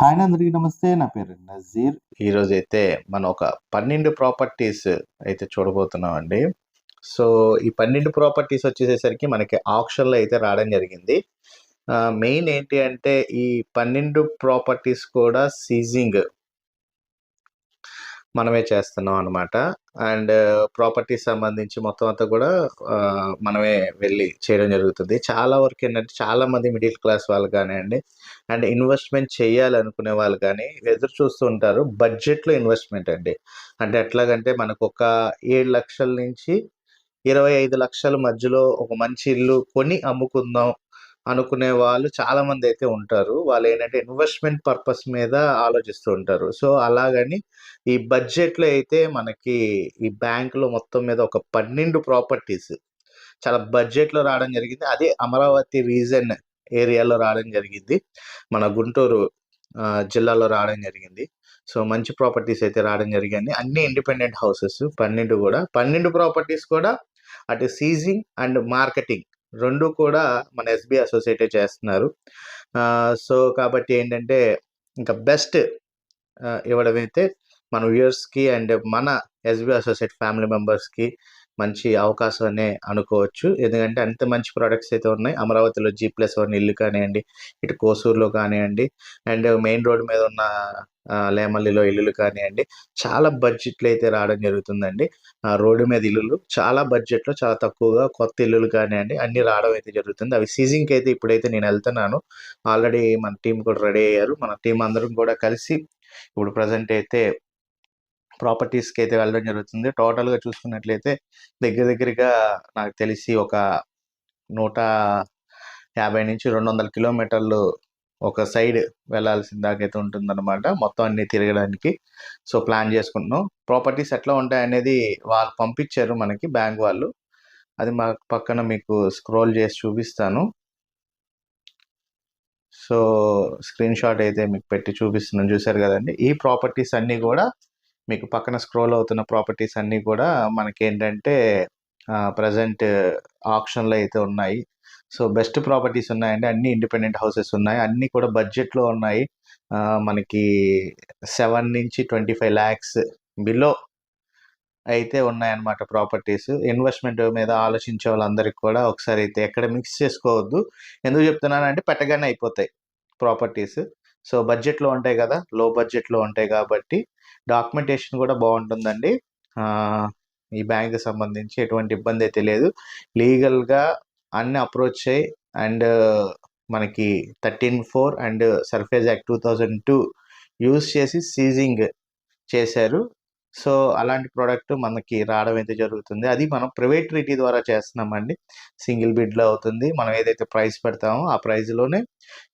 Hi అందరికీ నమస్తే. నా పేరు నజీర్. ఈరోజు అయితే మనం ఒక పన్నెండు ప్రాపర్టీస్ అయితే చూడబోతున్నామండి. సో ఈ పన్నెండు ప్రాపర్టీస్ వచ్చేసేసరికి మనకి ఆప్షన్లో అయితే రావడం జరిగింది. మెయిన్ ఏంటి అంటే ఈ పన్నెండు ప్రాపర్టీస్ కూడా సీజింగ్ మనమే చేస్తున్నాం అనమాట అండ్ ప్రాపర్టీస్ సంబంధించి మొత్తం అంతా కూడా మనమే వెళ్ళి చేయడం జరుగుతుంది. చాలా వరకు ఏంటంటే చాలామంది మిడిల్ క్లాస్ వాళ్ళు కానివ్వండి అండ్ ఇన్వెస్ట్మెంట్ చేయాలనుకునే వాళ్ళు కానీ ఎదురు చూస్తూ ఉంటారు. బడ్జెట్లో ఇన్వెస్ట్మెంట్ అండి. అంటే ఎట్లాగంటే మనకు ఒక ఏడు లక్షల నుంచి ఇరవై ఐదు లక్షల మధ్యలో ఒక మంచి ఇల్లు కొని అమ్ముకుందాం అనుకునే వాళ్ళు చాలా మంది అయితే ఉంటారు. వాళ్ళు ఏంటంటే ఇన్వెస్ట్మెంట్ పర్పస్ మీద ఆలోచిస్తూ ఉంటారు. సో అలాగని ఈ బడ్జెట్లో అయితే మనకి ఈ బ్యాంకులో మొత్తం మీద ఒక పన్నెండు ప్రాపర్టీస్ చాలా బడ్జెట్లో రావడం జరిగింది. అదే అమరావతి రీజన్ ఏరియాలో రావడం జరిగింది. మన గుంటూరు జిల్లాలో రావడం జరిగింది. సో మంచి ప్రాపర్టీస్ అయితే రావడం జరిగింది. అన్ని ఇండిపెండెంట్ హౌసెస్ పన్నెండు కూడా. పన్నెండు ప్రాపర్టీస్ కూడా అటు సీజింగ్ అండ్ మార్కెటింగ్ రెండు కూడా మన ఎస్బీ అసోసియేటే చేస్తున్నారు. ఆ, సో కాబట్టి ఏంటంటే ఇంకా బెస్ట్ ఇవ్వడం అయితే మన వ్యూయర్స్కి అండ్ మన ఎస్బీ అసోసియేట్ ఫ్యామిలీ మెంబర్స్కి మంచి అవకాశం అనే అనుకోవచ్చు. ఎందుకంటే అంత మంచి ప్రొడక్ట్స్ అయితే ఉన్నాయి. అమరావతిలో జీ ప్లస్ వన్ ఇల్లు కానివ్వండి ఇటు కోసూరులో కానివ్వండి అండ్ మెయిన్ రోడ్ మీద ఉన్న లేమల్లిలో ఇల్లులు కానివ్వండి చాలా బడ్జెట్లో అయితే రావడం జరుగుతుందండి. రోడ్డు మీద ఇల్లులు చాలా బడ్జెట్లో చాలా తక్కువగా కొత్త ఇల్లులు కానివ్వండి అన్ని రావడం అయితే జరుగుతుంది. అవి సీజింగ్కి అయితే ఇప్పుడైతే నేను వెళ్తున్నాను. ఆల్రెడీ మన టీం కూడా రెడీ అయ్యారు. మన టీం అందరం కూడా కలిసి ఇప్పుడు ప్రజెంట్ అయితే ప్రాపర్టీస్కి అయితే వెళ్ళడం జరుగుతుంది. టోటల్గా చూసుకున్నట్లయితే దగ్గర దగ్గరగా నాకు తెలిసి ఒక నూట యాభై నుంచి రెండు వందల కిలోమీటర్లు ఒక సైడ్ వెళ్ళాల్సిన దాకైతే ఉంటుందన్నమాట. మొత్తం అన్ని తిరగడానికి. సో ప్లాన్ చేసుకుంటున్నాం. ప్రాపర్టీస్ ఎట్లా ఉంటాయి అనేది వాళ్ళు పంపించారు మనకి బ్యాంక్ వాళ్ళు. అది మా పక్కన మీకు స్క్రోల్ చేసి చూపిస్తాను. సో స్క్రీన్ షాట్ అయితే మీకు పెట్టి చూపిస్తున్నాను చూసారు కదండి? ఈ ప్రాపర్టీస్ అన్నీ కూడా మీకు పక్కన స్క్రోల్ అవుతున్న ప్రాపర్టీస్ అన్నీ కూడా మనకి ఏంటంటే ప్రజెంట్ ఆప్షన్లో అయితే ఉన్నాయి. సో బెస్ట్ ప్రాపర్టీస్ ఉన్నాయండి. అన్ని ఇండిపెండెంట్ హౌసెస్ ఉన్నాయి. అన్నీ కూడా బడ్జెట్లో ఉన్నాయి. మనకి సెవెన్ నుంచి ట్వంటీ ఫైవ్ ల్యాక్స్ బిలో అయితే ఉన్నాయన్నమాట ప్రాపర్టీస్ ఇన్వెస్ట్మెంట్ మీద ఆలోచించే వాళ్ళందరికీ కూడా ఒకసారి అయితే ఎక్కడ మిక్స్ చేసుకోవద్దు. ఎందుకు చెప్తున్నానంటే పెట్టగానే అయిపోతాయి ప్రాపర్టీస్ సో బడ్జెట్లో ఉంటాయి కదా. లో బడ్జెట్లో ఉంటాయి కాబట్టి డాక్యుమెంటేషన్ కూడా బాగుంటుందండి. ఈ బ్యాంక్ సంబంధించి ఎటువంటి ఇబ్బంది అయితే లేదు. లీగల్గా అన్ని అప్రోచ్ అయ్యి అండ్ మనకి thirteen four and SARFAESI act two thousand two use చేసి సీజింగ్ చేశారు. సో అలాంటి ప్రోడక్ట్ మనకి రావడం అయితే జరుగుతుంది. అది మనం ప్రైవేట్ రీటీ ద్వారా చేస్తున్నామండి. సింగిల్ బిడ్లో అవుతుంది. మనం ఏదైతే ప్రైస్ పెడతామో ఆ ప్రైస్లోనే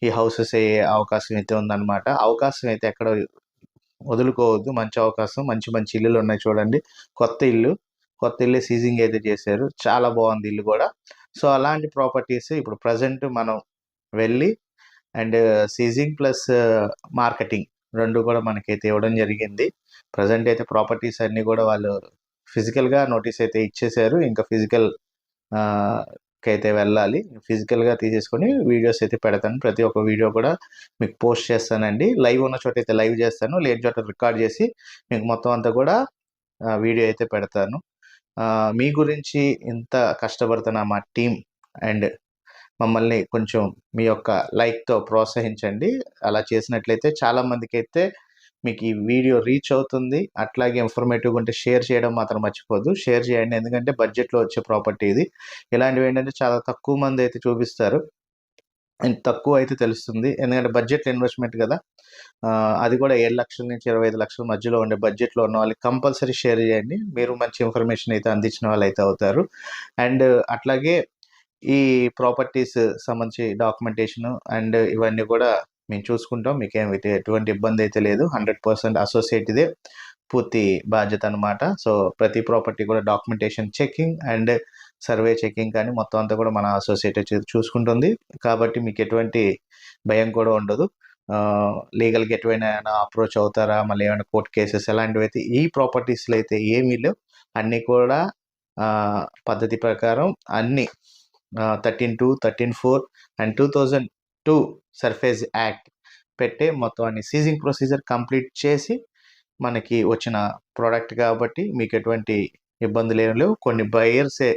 ఈ హౌసెస్ అయ్యే అవకాశం అయితే ఉందన్నమాట. అవకాశం అయితే ఎక్కడ వదులుకోవద్దు. మంచి అవకాశం మంచి మంచి ఇల్లులు ఉన్నాయి చూడండి. కొత్త ఇల్లు. కొత్త ఇల్లు సీజింగ్ అయితే చేశారు. చాలా బాగుంది ఇల్లు కూడా. సో అలాంటి ప్రాపర్టీస్ ఇప్పుడు ప్రజెంట్ మనం వెళ్ళి అండ్ సీజింగ్ ప్లస్ మార్కెటింగ్ రెండు కూడా మనకైతే ఇవ్వడం జరిగింది. ప్రజెంట్ అయితే ప్రాపర్టీస్ అన్నీ కూడా వాళ్ళు ఫిజికల్గా నోటీస్ అయితే ఇచ్చేశారు. ఇంకా ఫిజికల్ అయితే వెళ్ళాలి. ఫిజికల్గా తీసేసుకొని వీడియోస్ అయితే పెడతాను. ప్రతి ఒక్క వీడియో కూడా మీకు పోస్ట్ చేస్తానండి. లైవ్ ఉన్న చోట అయితే లైవ్ చేస్తాను. లేని చోట రికార్డ్ చేసి మీకు మొత్తం అంతా కూడా వీడియో అయితే పెడతాను. మీ గురించి ఇంత కష్టపడుతున్న మా టీం అండ్ మమ్మల్ని కొంచెం మీ యొక్క లైక్తో ప్రోత్సహించండి. అలా చేసినట్లయితే చాలామందికి అయితే మీకు ఈ వీడియో రీచ్ అవుతుంది. అట్లాగే ఇన్ఫర్మేటివ్గా ఉంటే షేర్ చేయడం మాత్రం మర్చిపోదు షేర్ చేయండి. ఎందుకంటే బడ్జెట్లో వచ్చే ప్రాపర్టీ ఇది. ఇలాంటివి ఏంటంటే చాలా తక్కువ మంది అయితే చూపిస్తారు. తక్కువ అయితే తెలుస్తుంది. ఎందుకంటే బడ్జెట్ ఇన్వెస్ట్మెంట్ కదా. అది కూడా ఏడు లక్షల నుంచి ఇరవై ఐదు లక్షల మధ్యలో ఉండే బడ్జెట్లో ఉన్న వాళ్ళకి కంపల్సరీ షేర్ చేయండి. మీరు మంచి ఇన్ఫర్మేషన్ అయితే అందించిన వాళ్ళు అయితే అవుతారు. అండ్ అట్లాగే ఈ ప్రాపర్టీస్ సంబంధించి డాక్యుమెంటేషన్ అండ్ ఇవన్నీ కూడా మేము చూసుకుంటాం. మీకు ఏమి ఎటువంటి ఇబ్బంది అయితే లేదు. హండ్రెడ్ పర్సెంట్ అసోసియేట్ ఇదే పూర్తి బాధ్యత అనమాట సో ప్రతి ప్రాపర్టీ కూడా documentation checking and survey checking కానీ మొత్తం అంతా కూడా మన అసోసియేట్ చూసుకుంటుంది. కాబట్టి మీకు ఎటువంటి భయం కూడా ఉండదు. లీగల్గా ఎటువైనా అప్రోచ్ అవుతారా? మళ్ళీ ఏమైనా కోర్ట్ కేసెస్ ఎలాంటివి అయితే ఈ ప్రాపర్టీస్లో అయితే ఏమీ లేవు. అన్నీ కూడా పద్ధతి ప్రకారం అన్నీ thirteen two thirteen four and two thousand two SARFAESI act పెట్టే మొత్తం అన్ని సీజింగ్ ప్రొసీజర్ కంప్లీట్ చేసి మనకి వచ్చిన ప్రోడక్ట్ కాబట్టి మీకు ఎటువంటి ఇబ్బందులు ఏమి లేవు. కొన్ని బయర్సే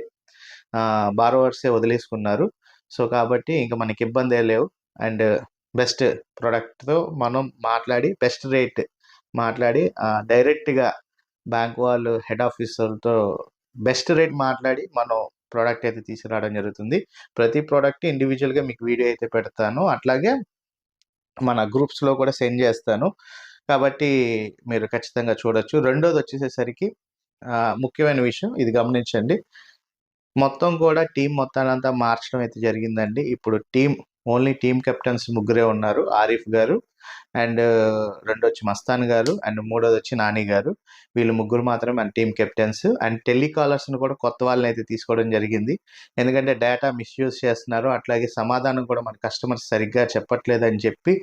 బారోవర్సే వదిలేసుకున్నారు. సో కాబట్టి ఇంకా మనకి ఇబ్బంది లేవు. అండ్ బెస్ట్ ప్రోడక్ట్తో మనం మాట్లాడి బెస్ట్ రేట్ మాట్లాడి డైరెక్ట్గా బ్యాంక్ వాళ్ళు హెడ్ ఆఫీసర్తో బెస్ట్ రేట్ మాట్లాడి మనం ప్రోడక్ట్ అయితే తీసుకురావడం జరుగుతుంది. ప్రతి ప్రోడక్ట్ ఇండివిజువల్గా మీకు వీడియో అయితే పెడతాను. అట్లాగే మన గ్రూప్స్లో కూడా సెండ్ చేస్తాను. కాబట్టి మీరు ఖచ్చితంగా చూడొచ్చు. రెండోది వచ్చేసేసరికి ముఖ్యమైన విషయం ఇది గమనించండి. మొత్తం కూడా టీం మొత్తానంతా మార్చడం అయితే జరిగిందండి. ఇప్పుడు టీం ఓన్లీ టీం కెప్టెన్స్ ముగ్గురే ఉన్నారు. ఆరిఫ్ గారు అండ్ రెండు వచ్చి మస్తాన్ గారు అండ్ మూడోది వచ్చి నాని గారు. వీళ్ళు ముగ్గురు మాత్రమే మన టీం కెప్టెన్స్. అండ్ టెలికాలర్స్ని కూడా కొత్త వాళ్ళని అయితే తీసుకోవడం జరిగింది. ఎందుకంటే డేటా మిస్యూజ్ చేస్తున్నారు. అట్లాగే సమాధానం కూడా మన కస్టమర్స్ సరిగ్గా చెప్పట్లేదని చెప్పి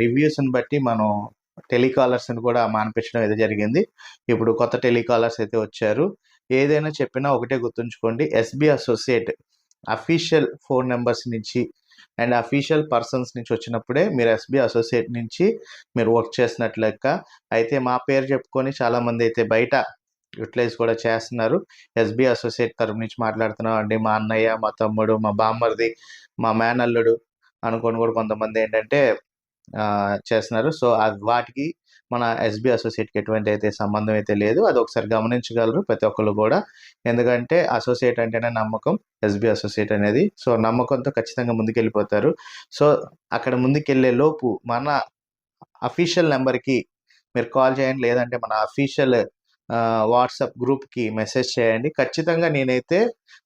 రివ్యూస్ని బట్టి మనం టెలికాలర్స్ని కూడా మానిపించడం అయితే జరిగింది. ఇప్పుడు కొత్త టెలికాలర్స్ అయితే వచ్చారు. ఏదైనా చెప్పినా ఒకటే గుర్తుంచుకోండి. SB associate official phone numbers నుంచి అండ్ అఫీషియల్ పర్సన్స్ నుంచి వచ్చినప్పుడే మీరు ఎస్బీ అసోసియేట్ నుంచి మీరు వర్క్ చేసినట్లు లెక్క. అయితే మా పేరు చెప్పుకొని చాలామంది అయితే బయట యూటిలైజ్ కూడా చేస్తున్నారు. ఎస్బీ అసోసియేట్ తరపు నుంచి మాట్లాడుతున్నాం అండి. మా అన్నయ్య మా తమ్ముడు మా బామ్మర్ది మా మేనల్లుడు అనుకొని కూడా కొంతమంది ఏంటంటే ఆ, చేస్తున్నారు. సో ఆ- వాటికి మన ఎస్బీ అసోసియేట్కి ఎటువంటి అయితే సంబంధం అయితే లేదు. అది ఒకసారి గమనించగలరు ప్రతి ఒక్కరు కూడా. ఎందుకంటే అసోసియేట్ అంటేనే నమ్మకం ఎస్బీ అసోసియేట్ అనేది. సో నమ్మకంతో ఖచ్చితంగా ముందుకెళ్ళిపోతారు. సో అక్కడ ముందుకెళ్ళే లోపు మన అఫీషియల్ నెంబర్కి మీరు కాల్ చేయండి. లేదంటే మన అఫీషియల్ వాట్సాప్ గ్రూప్కి మెసేజ్ చేయండి. ఖచ్చితంగా నేనైతే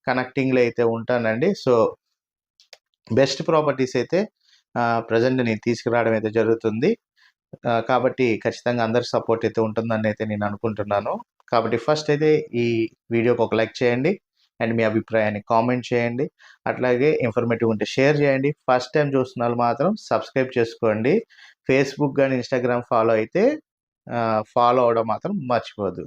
కనెక్టింగ్లో అయితే ఉంటానండి. సో బెస్ట్ ప్రాపర్టీస్ అయితే ప్రజెంట్ నేను తీసుకురావడం అయితే జరుగుతుంది. కాబట్టి ఖచ్చితంగా అందరి సపోర్ట్ అయితే ఉంటుందని అయితే నేను అనుకుంటున్నాను. కాబట్టి ఫస్ట్ అయితే ఈ వీడియోకి ఒక లైక్ చేయండి అండ్ మీ అభిప్రాయాన్ని కామెంట్ చేయండి. అట్లాగే ఇన్ఫర్మేటివ్ ఉంటే షేర్ చేయండి. ఫస్ట్ టైం చూస్తున్న వాళ్ళు మాత్రం సబ్స్క్రైబ్ చేసుకోండి. ఫేస్బుక్ కానీ ఇన్స్టాగ్రామ్ ఫాలో అయితే ఫాలో అవడం మాత్రం మర్చిపోదు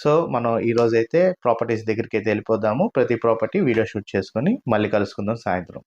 సో మనం ఈరోజైతే ప్రాపర్టీస్ దగ్గరికి అయితే వెళ్ళిపోదాము. ప్రతి ప్రాపర్టీ వీడియో షూట్ చేసుకొని మళ్ళీ కలుసుకుందాం సాయంత్రం.